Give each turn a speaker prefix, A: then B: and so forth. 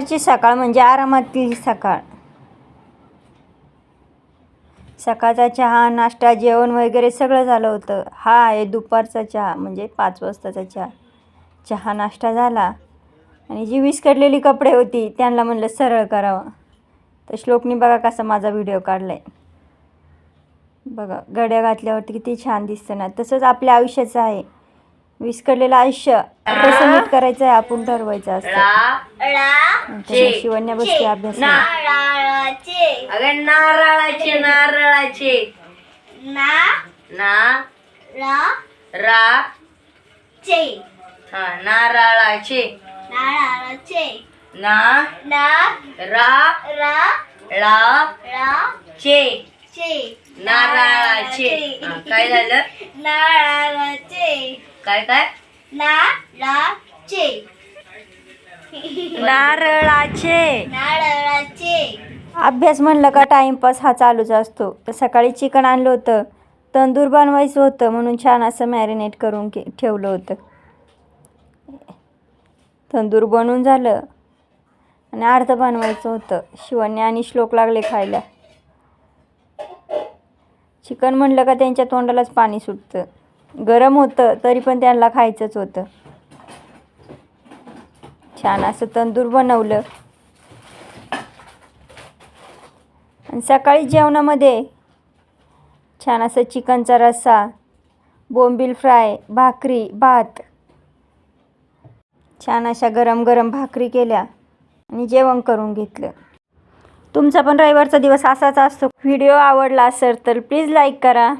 A: दुपारची सकाळ म्हणजे आरामातील सकाळ. सकाळचा चहा नाश्ता जेवण वगैरे सगळं झालं होतं. हा आहे दुपारचा चहा म्हणजे पाच वाजताचा चहा. चहा नाश्ता झाला. आणि जी विस्कटलेली कपडे होती त्यांना म्हणलं सरळ करावं. तर श्लोकनी बघा कसा माझा व्हिडिओ काढला आहे बघा गड्या घातल्यावरती किती छान दिसतं ना. तसंच आपल्या आयुष्याचं आहे. विस्कटलेलं आयुष्य कसं नीट करायचं आहे आपण ठरवायचं असतं शिवण्या बसते अभ्यास
B: नारळाचे.
C: अगं नारळाचे नारळाचे.
B: ना
C: ना
B: रा
C: रा.
B: चे.
C: हा नारळाचे.
B: नारळाचे.
C: ना
B: ना
C: रा
B: रा
C: ळा
B: रा
C: चे.
B: चे.
C: नारळाचे. काय झालं?
B: नारळाचे.
C: काय काय?
B: नारळाचे.
A: नारळाचे.
B: नारळाचे.
A: अभ्यास म्हणलं का टाईमपास हा चालूच असतो. तर सकाळी चिकन आणलं होतं. तंदूर बनवायचं होतं म्हणून छान असं मॅरिनेट करून के ठेवलं होतं. तंदूर बनवून झालं. आणि अर्ध बनवायचं होतं. शिवण्या आणि श्लोक लागले खायला. चिकन म्हणलं का त्यांच्या तोंडालाच पाणी सुटतं. गरम होतं तरी पण त्यांना खायचंच होतं. छान असं तंदूर बनवलं. आणि सकाळी जेवणामध्ये छान असं चिकनचा रस्सा बोंबील फ्राय भाकरी भात. छान अशा गरम गरम भाकरी केल्या आणि जेवण करून घेतलं. तुमचा पण रविवारचा दिवस असाच असतो. व्हिडिओ आवडला असेल तर प्लीज लाईक करा.